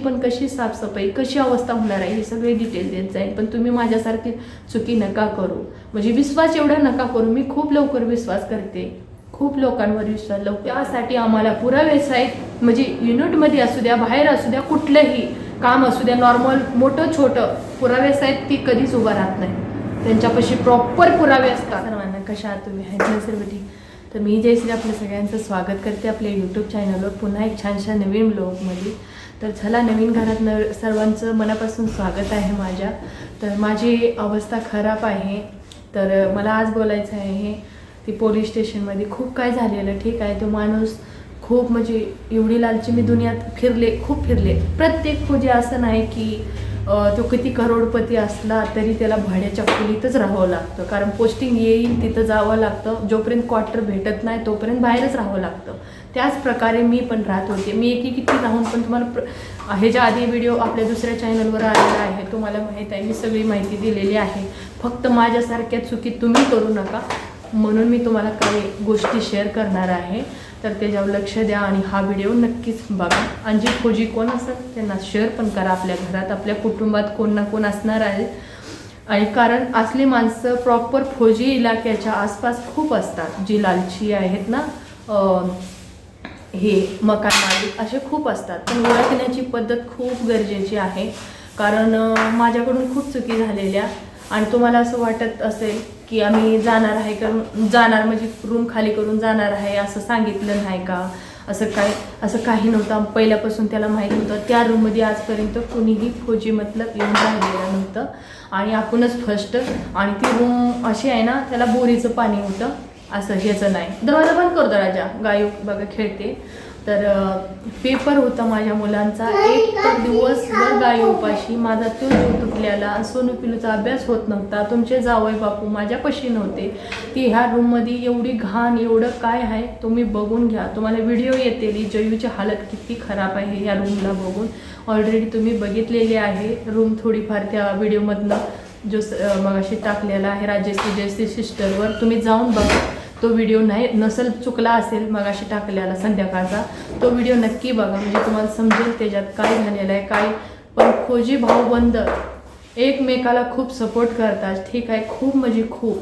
पण कशी साफसफाई कशी अवस्था होणार आहे हे सगळे डिटेल देत जाईल. पण तुम्ही माझ्यासारखी चुकी नका करू. म्हणजे विश्वास एवढा नका करू. मी खूप लवकर विश्वास करते. खूप लोकांवर विश्वास लवकर त्यासाठी आम्हाला पुरावेच आहेत म्हणजे युनिटमध्ये असू द्या बाहेर असू द्या कुठलंही काम असू द्या नॉर्मल मोठं छोटं पुरावे आहेत ती कधीच उभा राहत नाही. त्यांच्यापाशी प्रॉपर पुरावे असतात. सर्वांना कशा आहात तुम्ही? आहेत सर्वटी तर मी जयश्री आपल्या सगळ्यांचं स्वागत करते आपल्या यूट्यूब चॅनलवर पुन्हा एक छानशा नवीन ब्लॉगमध्ये तर चला नवीन घरात न सर्वांचं मनापासून स्वागत आहे माझ्या. तर माझी अवस्था खराब आहे. तर मला आज बोलायचं आहे ती पोलीस स्टेशनमध्ये खूप काय झालेलं ठीक आहे? तो माणूस खूप म्हणजे एवढी लालची मी दुनियात फिरले खूप फिरले. प्रत्येक म्हणजे असं नाही की तो किती करोडपती असला तरी त्याला भाड्याच्या खोलीतच राहावं लागतं. कारण पोस्टिंग येईल तिथं जावं लागतं. जोपर्यंत क्वार्टर भेटत नाही तोपर्यंत बाहेरच राहावं लागतं. त्याच प्रकारे मी पण राहत होते. मी एकी किती राहून पण तुम्हाला प्र ह्याच्या आधी व्हिडिओ आपल्या दुसऱ्या चॅनलवर आलेला आहे. तुम्हाला माहीत आहे. मी सगळी माहिती दिलेली आहे. फक्त माझ्यासारख्या चुकी तुम्ही करू नका. म्हणून मी तुम्हाला काही गोष्टी शेअर करणार आहे. तर त्याच्यावर लक्ष द्या आणि हा व्हिडिओ नक्कीच बघा. आणि जे खोजी कोण असतात त्यांना शेअर पण करा आपल्या घरात. आपल्या कुटुंबात कोण ना कोण असणार आहे. आणि कारण असली माणसं प्रॉपर फौजी इलाक्याच्या आसपास खूप असतात. जी लालची आहेत ना हे मकान मालिक असे खूप असतात. पण ओळखण्याची पद्धत खूप गरजेची आहे. कारण माझ्याकडून खूप चुकी झालेल्या आणि तुम्हाला असं वाटत असेल की आम्ही जाणार आहे करून जाणार म्हणजे रूम खाली करून जाणार आहे असं सांगितलं नाही का? असं काय असं काही नव्हतं. पहिल्यापासून त्याला माहीत होतं. त्या रूममध्ये आजपर्यंत कुणीही फौजी मतलब येऊन राहिलेलं नव्हतं. आणि आपणच फर्स्ट आणि ती रूम अशी आहे ना त्याला बोरीचं पाणी होतं. असं ह्याचं नाही. दरवाजा बंद करतो राजा. गायू बघा खेळते. तर पेपर होता माझ्या मुलांचा. एक तर दिवसभर गायू उपाशी माझा तो जीव तुटलेला सोनू पिलूचा अभ्यास होत नव्हता. तुमचे जावय बापू माझ्यापाशी नव्हते. ती ह्या रूममध्ये एवढी घाण एवढं काय आहे तुम्ही बघून घ्या. तुम्हाला व्हिडिओ येते जयूची हालत किती खराब आहे या रूमला बघून. ऑलरेडी तुम्ही बघितलेली आहे. रूम थोडीफार त्या व्हिडिओमधनं जो स- मगाशी टाकलेला आहे राजेश्री जयश्री सिस्टरवर तुम्ही जाऊन बघा. तो व्हिडिओ नाही नसल चुकला असेल मगाशी टाकलेला संध्याकाळचा तो व्हिडिओ नक्की बघा. म्हणजे तुम्हाला समजेल त्याच्यात काय झालेलं आहे काय पण खोजी भाऊबंद एकमेकाला खूप सपोर्ट करतात. ठीक आहे खूप म्हणजे खूप.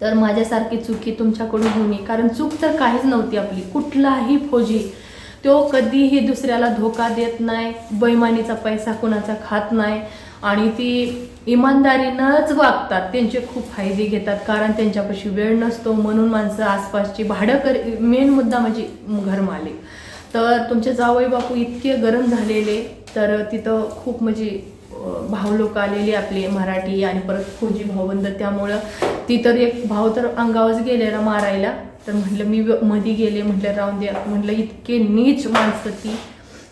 तर माझ्यासारखी चुकी तुमच्याकडून होणे कारण चूक तर काहीच नव्हती आपली. कुठलाही फौजी तो कधीही दुसऱ्याला धोका देत नाही. बैमानीचा पैसा कुणाचा खात नाही. आणि ती इमानदारीनंच वागतात. त्यांचे खूप फायदे घेतात कारण त्यांच्यापाशी वेळ नसतो. म्हणून माणसं आसपासची भाडं कर मेन मुद्दा म्हणजे घरमालिक. तर तुमचे जावई बापू इतके गरम झालेले तर तिथं खूप म्हणजे अं, भाव लोक आलेले आपले मराठी आणि परत खोजी भावबंद त्यामुळं ती तर एक भाव तर अंगावरच गेलेला मारायला. तर म्हटलं मी मधी मध्ये गेले. म्हटलं राहून द्या. म्हटलं इतके नीच माणसं ती.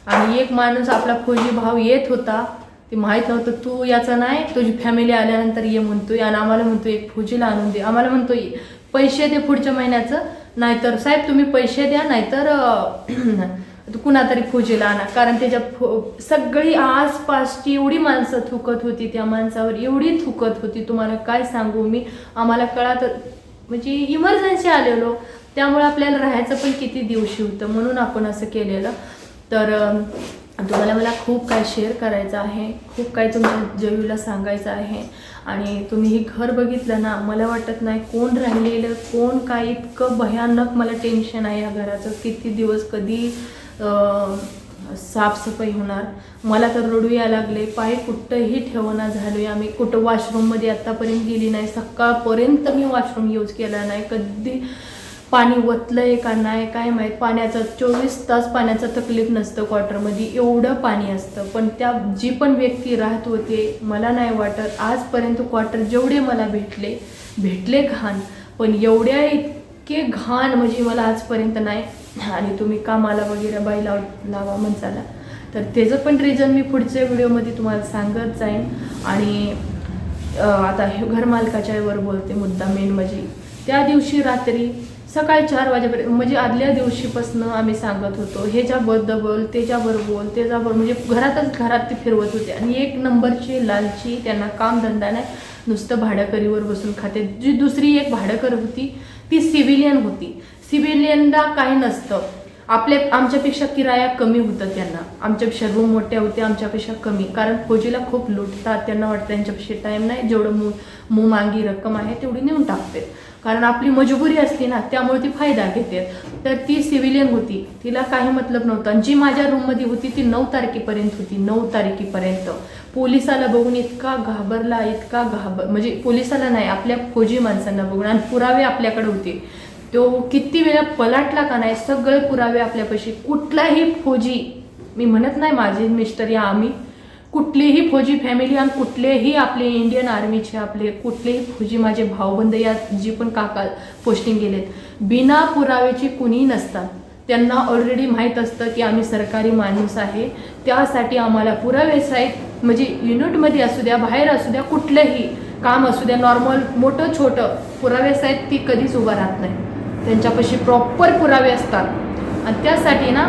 आणि एक माणूस आपला खोजी भाव येत होता. ते माहीत नव्हतं तू याचं नाही तुझी फॅमिली आल्यानंतर ये म्हणतोय आणि आम्हाला म्हणतो एक फौजीला आणून दे. आम्हाला म्हणतो पैसे दे पुढच्या महिन्याचं नाहीतर साहेब तुम्ही पैसे द्या नाहीतर कुणातरी फौजीला आणा. कारण त्याच्या फो- सगळी आसपासची एवढी माणसं थुकत होती त्या माणसावर एवढी थुकत होती. तुम्हाला काय सांगू मी? आम्हाला कळत म्हणजे इमर्जन्सी आलेलो. त्यामुळे आपल्याला राहायचं पण किती दिवशी होतं म्हणून आपण असं केलेलं. तर तुम्हाला मला खूप काय शेअर करायचं आहे खूप काय तुमच्या जयूला सांगायचं आहे. आणि तुम्ही हे घर बघितलं ना मला वाटत नाही कोण राहिलेलं कोण काय इतकं भयानक मला टेन्शन आहे या घराचं. किती दिवस कधी साफसफाई होणार. मला तर रडू यायला लागले पाय कुठंही ठेवाना झालो आहे आम्ही. कुठं वॉशरूममध्ये आत्तापर्यंत गेली नाही सकाळपर्यंत मी वॉशरूम यूज केला नाही. कधी पाणी वतलंय का नाही काय माहीत? पाण्याचं चोवीस तास पाण्याचं तकलीफ नसतं क्वार्टरमध्ये एवढं पाणी असतं. पण त्या जी पण व्यक्ती राहत होते मला नाही वाटत आजपर्यंत क्वार्टर जेवढे मला भेटले भेटले घाण. पण एवढ्या इतके घाण म्हणजे मला आजपर्यंत नाही. आणि तुम्ही कामाला वगैरे बाई लाव लावा म्हणताला तर त्याचं पण रिझन मी पुढच्या व्हिडिओमध्ये तुम्हाला सांगत जाईन. आणि आता हे घरमालकाच्या वर बोलते मुद्दा मेन म्हणजे त्या दिवशी रात्री सकाळी चार वाजेपर्यंत म्हणजे आदल्या दिवशीपासनं आम्ही सांगत होतो ह्याच्याबद्दल बोल त्याच्यावर बोल त्याच्यावर म्हणजे घरातच घरात ते फिरवत होते. आणि एक नंबरची लालची त्यांना कामधंदा नाही नुसतं भाडकरीवर बसून खाते. जी दुसरी एक भाडकर होती ती सिव्हिलियन होती. सिव्हिलियनला काही नसतं. आपल्या आमच्यापेक्षा किराया कमी होतं त्यांना. आमच्यापेक्षा रूम मोठ्या होत्या आमच्यापेक्षा कमी. कारण फौजीला खूप लुटतात त्यांना वाटतं त्यांच्यापेक्षा टाईम नाही जेवढं मु मू मांगी रक्कम आहे तेवढी नेऊन टाकते कारण आपली मजबुरी असते ना त्यामुळे ती फायदा घेते. तर ती सिव्हिलियन होती. तिला काही मतलब नव्हतं. आणि जी माझ्या रूममध्ये होती ती नऊ तारखेपर्यंत होती. नऊ तारखेपर्यंत. पोलिसाला बघून इतका घाबरला इतका घाबर म्हणजे पोलिसाला नाही आपल्या फौजी माणसांना बघून. आणि पुरावे आपल्याकडे होते. तो किती वेळा पलाटला का नाही सगळे पुरावे आपल्यापाशी. कुठलाही फौजी मी म्हणत नाही माझे मिस्टर या आम्ही कुठलीही फौजी फॅमिली आणि कुठलेही आपले इंडियन आर्मीचे आपले कुठलेही फौजी माझे भाऊबंद या जी पण काका पोस्टिंग गेलेत बिना पुराव्याची कुणीही नसतात. त्यांना ऑलरेडी माहीत असतं की आम्ही सरकारी माणूस आहे. त्यासाठी आम्हाला पुरावे आहेत म्हणजे युनिटमध्ये असू द्या बाहेर असू द्या कुठलंही काम असू द्या नॉर्मल मोठं छोटं पुरावे आहेत ती कधीच उभा राहत नाही. त्यांच्यापाशी प्रॉपर पुरावे असतात. आणि त्यासाठी ना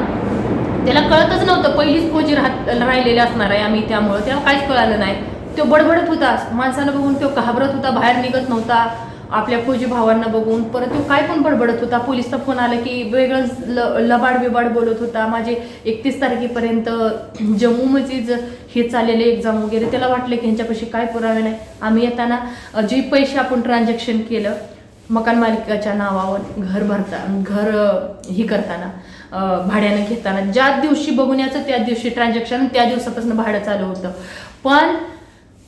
त्याला कळतच नव्हतं. पहिलीच फौजी राहत राहिलेले असणार आहे आम्ही त्यामुळं. त्याला काहीच कळालं नाही. तो बडबडत होता. माणसाला बघून तो घाबरत होता बाहेर निघत नव्हता. आपल्या फौजी भावांना बघून. परत तो काय पण बडबडत होता. पोलिसचा फोन आला की वेगळं ल लबाड बिबाड बोलत होता. माझे एकतीस तारखेपर्यंत जम्मूमध्ये हे चाललेले एक्झाम वगैरे. त्याला वाटलं की ह्यांच्यापाशी काय पुरावे नाही. आम्ही येताना जे पैसे आपण ट्रान्झॅक्शन केलं मकान मालिकाच्या नावावर घर भरता घर ही करताना भाड्यानं घेताना. ज्या दिवशी बघून याचं त्या दिवशी ट्रान्झॅक्शन त्या दिवसापासून भाडं चालू होतं. पण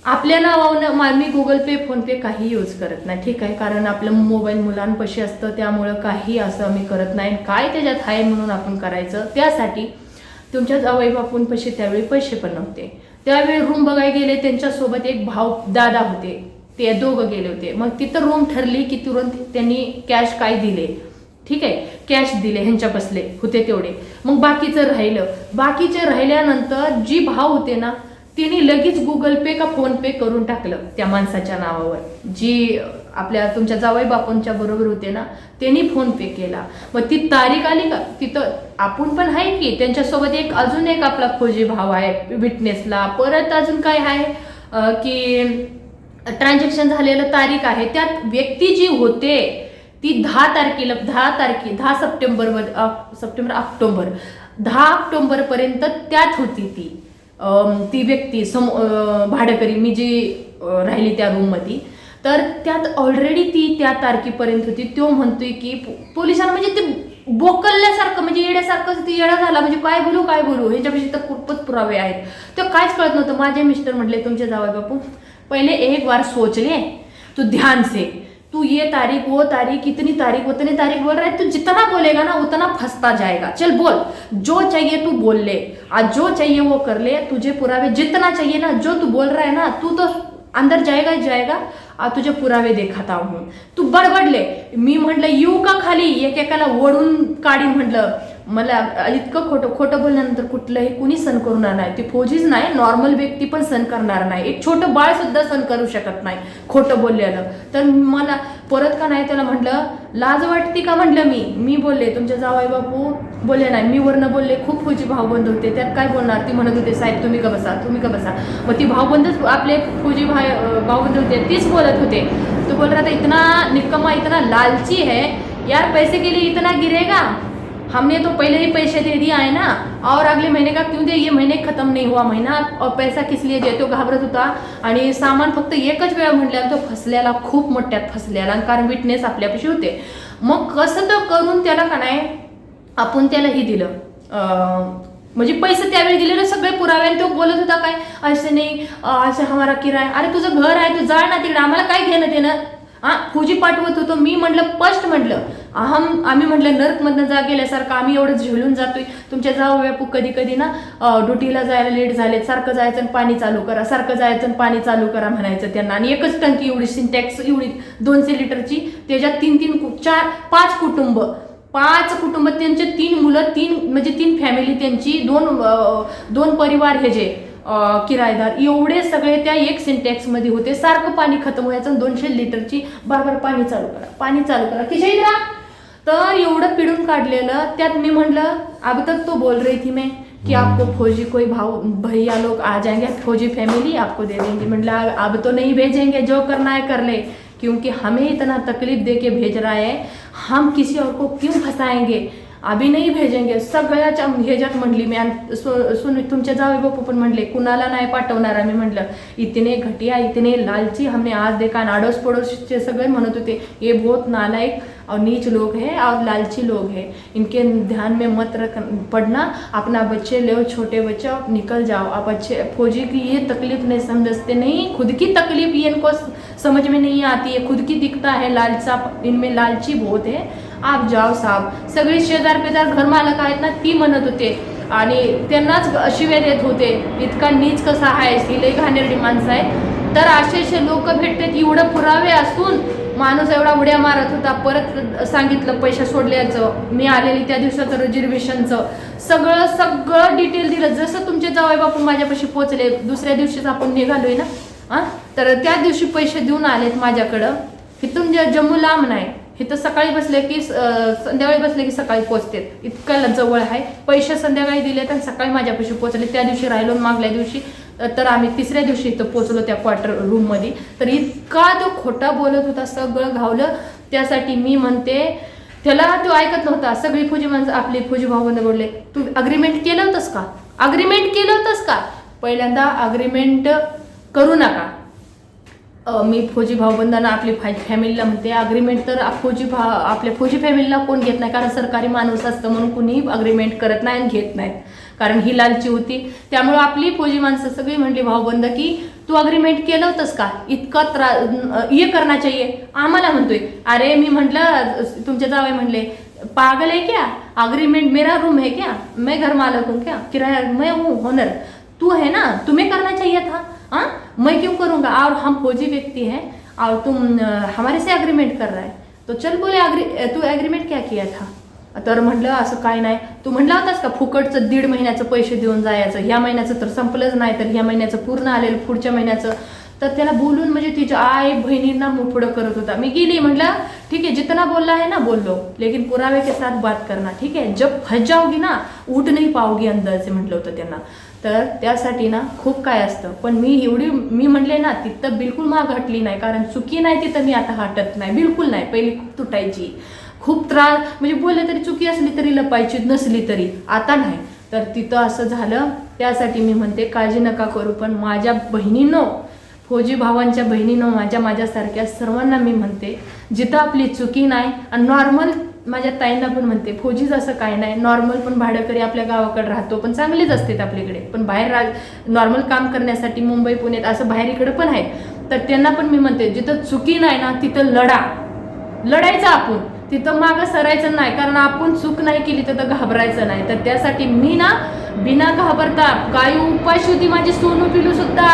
आपल्या नावावर मा- मी गुगल पे फोनपे काही यूज करत नाही. ठीक आहे कारण आपलं मोबाईल मुलांपाशी असतं त्यामुळं काही असं आम्ही करत नाही. काय त्याच्यात आहे म्हणून आपण करायचं? त्यासाठी तुमच्या जावई बापूंपाशी त्यावेळी पैसे पण नव्हते. त्यावेळी रूम बघायला गेले त्यांच्यासोबत एक भाऊ दादा होते. ते दोघं गेले होते. मग तिथं रूम ठरली की तुरंत त्यांनी कॅश काय दिले. ठीक आहे? कॅश दिले ह्यांच्या बसले होते तेवढे. मग बाकीचं राहिलं. बाकीचे राहिल्यानंतर जी भाव होते ना तिने लगेच गुगल पे का फोन पे करून टाकलं त्या माणसाच्या नावावर. जी आपल्या तुमच्या जावई बापूंच्या बरोबर होते ना त्यांनी फोन पे केला. मग ती तारीख आली का तिथं आपण पण आहे की त्यांच्यासोबत एक अजून एक आपला खोजी भाव आहे विटनेसला परत अजून काय आहे की ट्रान्झॅक्शन झालेलं तारीख आहे त्यात व्यक्ती जी होते ती दहा तारखेला दहा तारखे दहा सप्टेंबर सप्टेंबर ऑक्टोबर दहा ऑक्टोबर पर्यंत त्यात होती ती. ती व्यक्ती सम भाडेकरी मी जी राहिली त्या रूममध्ये तर त्यात ऑलरेडी ती त्या तारखेपर्यंत होती. तो म्हणतोय की पोलिसांना म्हणजे ते बोकलल्यासारखं म्हणजे येड्यासारखं ती येडा झाला म्हणजे काय बोलू काय बोलू ह्याच्यापेक्षा तर खूपच पुरावे आहेत. तर काहीच कळत नव्हतं. माझे मिस्टर म्हटले तुमचे जावई बापू पहिले एक वार सोचले तू ध्यान से तू ये तारीख वो तारीख इतनी तारीख उतनी तारीख बोल रहा है तू जितना बोलेगा ना उतना फंसता जाएगा। चल बोल जो चाहिए तू बोल ले। आज जो चाहिए वो कर ले तुझे पुरावे जितना चाहिए ना जो तू बोल रहा है ना तू तो अंदर जाएगा ही जाएगा। आ तुझे पुरावे देखाता हूँ। तू बडबडले मी म्हटलं येऊ का खाली? एकेकाला ओढून काढी म्हटलं मला इतकं खोटं खोटं बोलल्यानंतर कुठलंही कुणी सण करणार नाही. ती फौजीच नाही नॉर्मल व्यक्ती पण सण करणार नाही. एक छोटं बाळ सुद्धा सण करू शकत नाही खोटं बोललेलं तर मला परत का नाही त्याला म्हटलं लाज वाटते का म्हटलं मी? मी बोलले तुमच्या जावाई बापू बोलले नाही. मी वरनं बोलले खूप फौजी भाऊबंद होते. त्यात काय बोलणार? ती म्हणत होते साहेब तुम्ही का बसा? तुम्ही का बसा? मग ती भाऊबंदच आपले फौजी भाई भाऊबंद होते तीच बोलत होते. तो बोल रहा था इतना निकम्मा इतना लालची है. यार पैसे के लिए इतना गिरेगा? हमने तो पहले ही पैसे दे दिया है ना और अगले महीने का क्यों दे? ये महीने खत्म नहीं हुआ महिना और पैसा किस लिए देतो हो? घाबरत होता। आणि सामान फक्त एकच वेळा म्हणल्या तो फसल्याला खूप मोठ्यात फसल्याला आणि कारण विटनेस आपल्यापाशी होते. मग कसं तर करून त्याला का नाही आपण त्याला हे दिलं. म्हणजे पैसे त्यावेळी दिलेले सगळे पुरावे तो बोलत होता काय असे नाही असे असं हमारा किराया अरे तुझं घर आहे तू जा ना तिकडे आम्हाला काय घेणं देणं हा फौजी पाठवत होतो मी म्हटलं फर्स्ट म्हटलं अहम आम्ही म्हटलं नर्कमधनं जा गेल्यासारखं आम्ही एवढं झेलून जातोय. तुमच्या जाऊ कधी कधी ना ड्युटीला जायला लेट झाले सारखं जायचं आणि पाणी चालू करा. सारखं जायचं आणि पाणी चालू करा म्हणायचं त्यांना. आणि एकच टंकी एवढी सिंटॅक्स एवढी दोनशे लिटरची त्याच्यात तीन तीन चार पाच कुटुंब. पाच कुटुंब त्यांचे तीन मुलं तीन म्हणजे तीन फॅमिली त्यांची दोन दोन परिवार हे जे किरायदार एवढे सगळे त्या एक सिंटॅक्समध्ये होते. सारखं पाणी खतम व्हायचं दोनशे लिटरची बरोबर पाणी चालू करा. पाणी चालू करा. किशा इधर तर एवढं पिडून काढलेलं त्यात मी म्हटलं अब तक तो बोल रही थी मैं कि आपको फौजी कोई भाव भैया लोग आ जाएंगे फौजी फैमिली आपको दे देंगे. मतलब अब तो नहीं भेजेंगे जो करना है कर ले क्योंकि हमें इतना तकलीफ दे के भेज रहा है हम किसी और को क्यों फंसाएंगे? अभि नाही भेजेंगे. सगळ्याच्या ह्याच्यात म्हणली मी आणि सुन तुमचे जावे बापू पण म्हणले कुणाला नाही पाठवणार आम्ही म्हटलं. इतने घटिया इतने लालची हमने आज देखा आणि अडोस पडोसचे सगळे म्हणत होते ये बहुत नालायक और नीच लोग हैं और लालची लोग हैं। इनके ध्यान में मत रख पढ़ना अपना बच्चे ले छोटे बच्चे आप निकल जाओ। आप अच्छे फौजी की ये तकलीफ नहीं समझते नहीं खुद की तकलीफ ये इनको समझ में नहीं आती है। खुद की दिखता है लालसा इनमें लालची बहुत है। आप जाओ साहब सगळे शेजार पेजार घरमालक आहेत ना ती म्हणत होते आणि त्यांनाच शिव्या देत होते इतका नीच कसा आहे ही लई घाणेरडी माणसं आहे तर असे असे लोक भेटतात एवढं पुरावे असून माणूस एवढा उड्या मारत होता. परत सांगितलं पैसे सोडल्याचं. मी आलेली त्या दिवसाचं रिझर्वेशनचं सगळं सगळं डिटेल दिलं. जसं तुमचे जावई बापू माझ्यापाशी पोचले दुसऱ्या दिवशीच आपण निघालोय ना? हां? तर त्या दिवशी पैसे देऊन आलेत माझ्याकडं. इथून जे जम्मू लांब नाही इथं सकाळी बसले की संध्याकाळी बसले की सकाळी पोचतेत इतकं जवळ आहे. पैसे संध्याकाळी दिलेत आणि सकाळी माझ्यापाशी पोचले त्या दिवशी राहिलो मागल्या दिवशी तर आम्ही तिसऱ्या दिवशी इथं पोचलो त्या क्वार्टर रूममध्ये तर इतका तो खोटा बोलत होता सगळं घावलं. त्यासाठी मी म्हणते त्याला तो ऐकत नव्हता. सगळी फुजी माणसं आपली फौजी भावबंद बोलले तू अग्रीमेंट केलं होतंस का? अग्रीमेंट केलं होतंस का? पहिल्यांदा अग्रीमेंट करू नका. मी फौजी भाऊबंदांना आपली फा फॅमिलीला म्हणते अग्रीमेंट तर फौजी भा आपल्या फौजी फॅमिलीला कोण घेत नाही? कारण सरकारी माणूस असतं म्हणून कुणीही अग्रीमेंट करत नाही आणि घेत नाहीत कारण ही लालची होती. त्यामुळं आपली फौजी माणसं सगळी म्हणली भाऊबंद की तू अग्रीमेंट केलं होतंस का? इतका त्रा ये करना चाहिए आम्हाला म्हणतोय. अरे मी म्हटलं तुमचे जावे म्हणले पागल है क्या? अग्रीमेंट मेरा रूम है क्या? मैं घर मालक हूँ क्या? किराया मैं हूँ ओनर तू है ना? तुम्हें करना चाहिए था हाँ? मैं क्यों करूँगा? और हम फौजी व्यक्ति हैं और तुम हमारे से अग्रीमेंट कर रहा है. तो चल बोले अग्री तू अग्रीमेंट क्या किया था? तर म्हटलं असं काय नाही. तू म्हटला होतास का फुकटचं दीड महिन्याचं पैसे देऊन जायचं? ह्या महिन्याचं तर संपलंच नाही तर ह्या महिन्याचं पूर्ण आलेलं पुढच्या महिन्याचं. तर त्याला बोलून म्हणजे तिच्या आई बहिणींना मुख पुढं करत होता. मी गेली म्हटलं ठीक है जितना बोलला है ना बोल लो लेकिन पुरावे के साथ बात करना ठीक है जब फंस जाओगी ना उठ नाही पावगी अंदर म्हटलं होतं त्यांना. तर त्यासाठी ना खूप काय असतं. पण मी एवढी मी म्हणले ना तिथं बिलकुल माग हटली नाही कारण चुकी नाही तिथं मी आता हटत नाही. बिलकुल नाही पहिली खूप तुटायची. खूप त्रास म्हणजे बोलले तरी चुकी असली तरी लपायची नसली तरी. आता नाही. तर तिथं असं झालं. त्यासाठी मी म्हणते काळजी नका करू पण माझ्या बहिणीनो फौजी भावांच्या बहिणीनो माझ्या माझ्यासारख्या सर्वांना मी म्हणते जिथं आपली चुकी नाही आणि नॉर्मल माझ्या ताईंना पण म्हणते फौजीच असं काय नाही. नॉर्मल पण भाडकरी आपल्या गावाकडे राहतो पण चांगलेच असतात आपल्याकडे. पण बाहेर रा नॉर्मल काम करण्यासाठी मुंबई पुण्यात असं बाहेर इकडं पण आहे. तर त्यांना पण मी म्हणते जिथं चुकी नाही ना तिथं लढा. लढायचं आपण. तिथं मागं सरायचं नाही कारण आपण चूक नाही केली तर घाबरायचं नाही. तर त्यासाठी मी ना बिना घाबरता काही उपाशी होती माझी सोनू पिलू सुद्धा.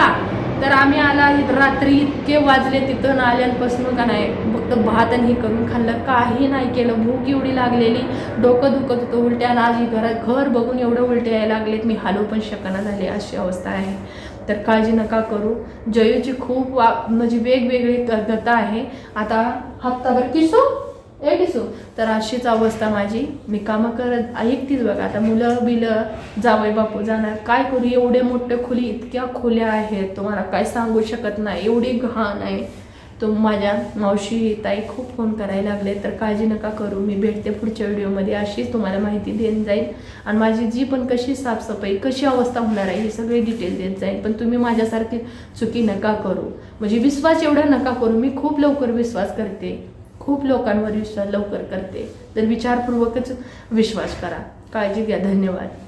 तर आम्ही आला रात्री इतके वाजले तिथं आल्यापासून का नाही फक्त भात आणि हे करून खाल्लं काही नाही केलं. भूक एवढी लागलेली डोकं दुखत होतं उलट्या आणि आज ही घरात घर बघून एवढं उलट्या यायला लागलेत. मी हालू पण शकना झाले अशी अवस्था आहे. तर काळजी नका करू. जयूची खूप वा म्हणजे वेगवेगळी गता आहे. आता हप्ताभर किसू? ए किसू तर अशीच अवस्था माझी. मी कामं करत ऐकतीच बघा. आता मुलं बिलं जावई बापू जाणार. काय करू? एवढे मोठे खोली इतक्या खोल्या आहेत. तुम्हाला काय सांगू शकत नाही. एवढी घाण आहे. तो माझ्या मावशी ताई खूप फोन करायला लागले. तर काळजी नका करू. मी भेटते पुढच्या व्हिडिओमध्ये. अशीच तुम्हाला माहिती देत जाईल आणि माझी जी पण कशी साफसफाई कशी अवस्था होणार आहे हे सगळे डिटेल देत जाईल पण तुम्ही माझ्यासारखी चुकी नका करू. म्हणजे विश्वास एवढा नका करू. मी खूप लवकर विश्वास करते. खूप लोकांवर विश्वास लवकर करते. तर विचारपूर्वकच विश्वास करा. काळजी घ्या. धन्यवाद.